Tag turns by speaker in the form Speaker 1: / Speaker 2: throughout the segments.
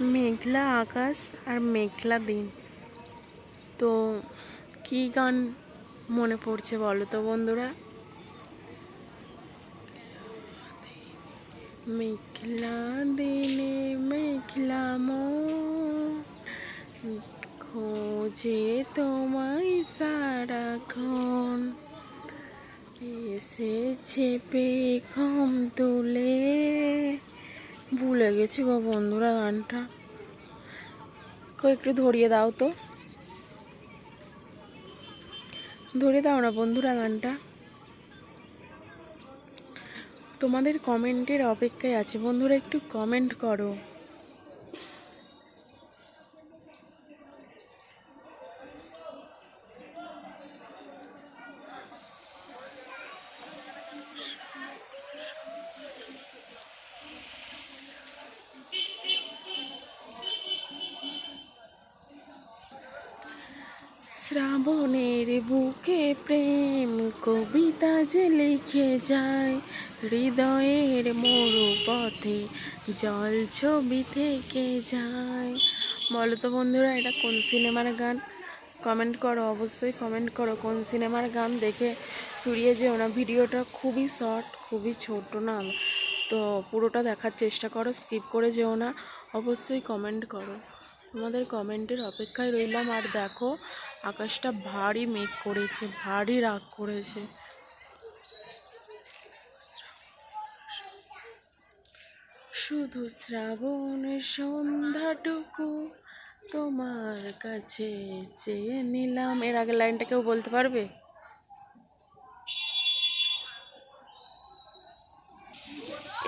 Speaker 1: মেঘলা আকাশ আর মেঘলা দিন। তো কি গান মনে পড়ছে বলো তো বন্ধুরা? মেঘলা দিনে মেঘলা খোঁজে তোমায় সারাক্ষণ। এসেছে পেখম তুলে ভুলে গেছি গো বন্ধুরা গানটা। কেউ একটু ধরিয়ে দাও তো। ধরে দাও না বন্ধুরা গানটা। তোমাদের কমেন্টের অপেক্ষায় আছে। বন্ধুরা একটু কমেন্ট করো। শ্রাবণের বুকে প্রেম কবিতা যে লিখে যায়, হৃদয়ের মরু পথে জল ছবি থেকে যায়। বলো তো বন্ধুরা, এটা কোন সিনেমার গান? কমেন্ট করো, অবশ্যই কমেন্ট করো, কোন সিনেমার গান দেখে ফুরিয়ে যেও না। ভিডিওটা খুবই শর্ট, খুবই ছোট না। তো পুরোটা দেখার চেষ্টা করো, স্কিপ করে যেও না। অবশ্যই কমেন্ট করো। তোমাদের কমেন্টের অপেক্ষায় রইলাম আর দেখো, আকাশটা ভারী মেঘ করেছে, ভারী রাগ করেছে। শুধু শ্রাবণের সন্ধ্যাটুকু তোমার কাছে চেয়ে নিলাম। এর আগের লাইনটা কেউ বলতে পারবে?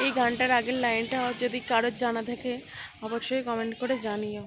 Speaker 1: এই গানটার আগের লাইনটা যদি কারোর জানা থাকে, অবশ্যই কমেন্ট করে জানিও।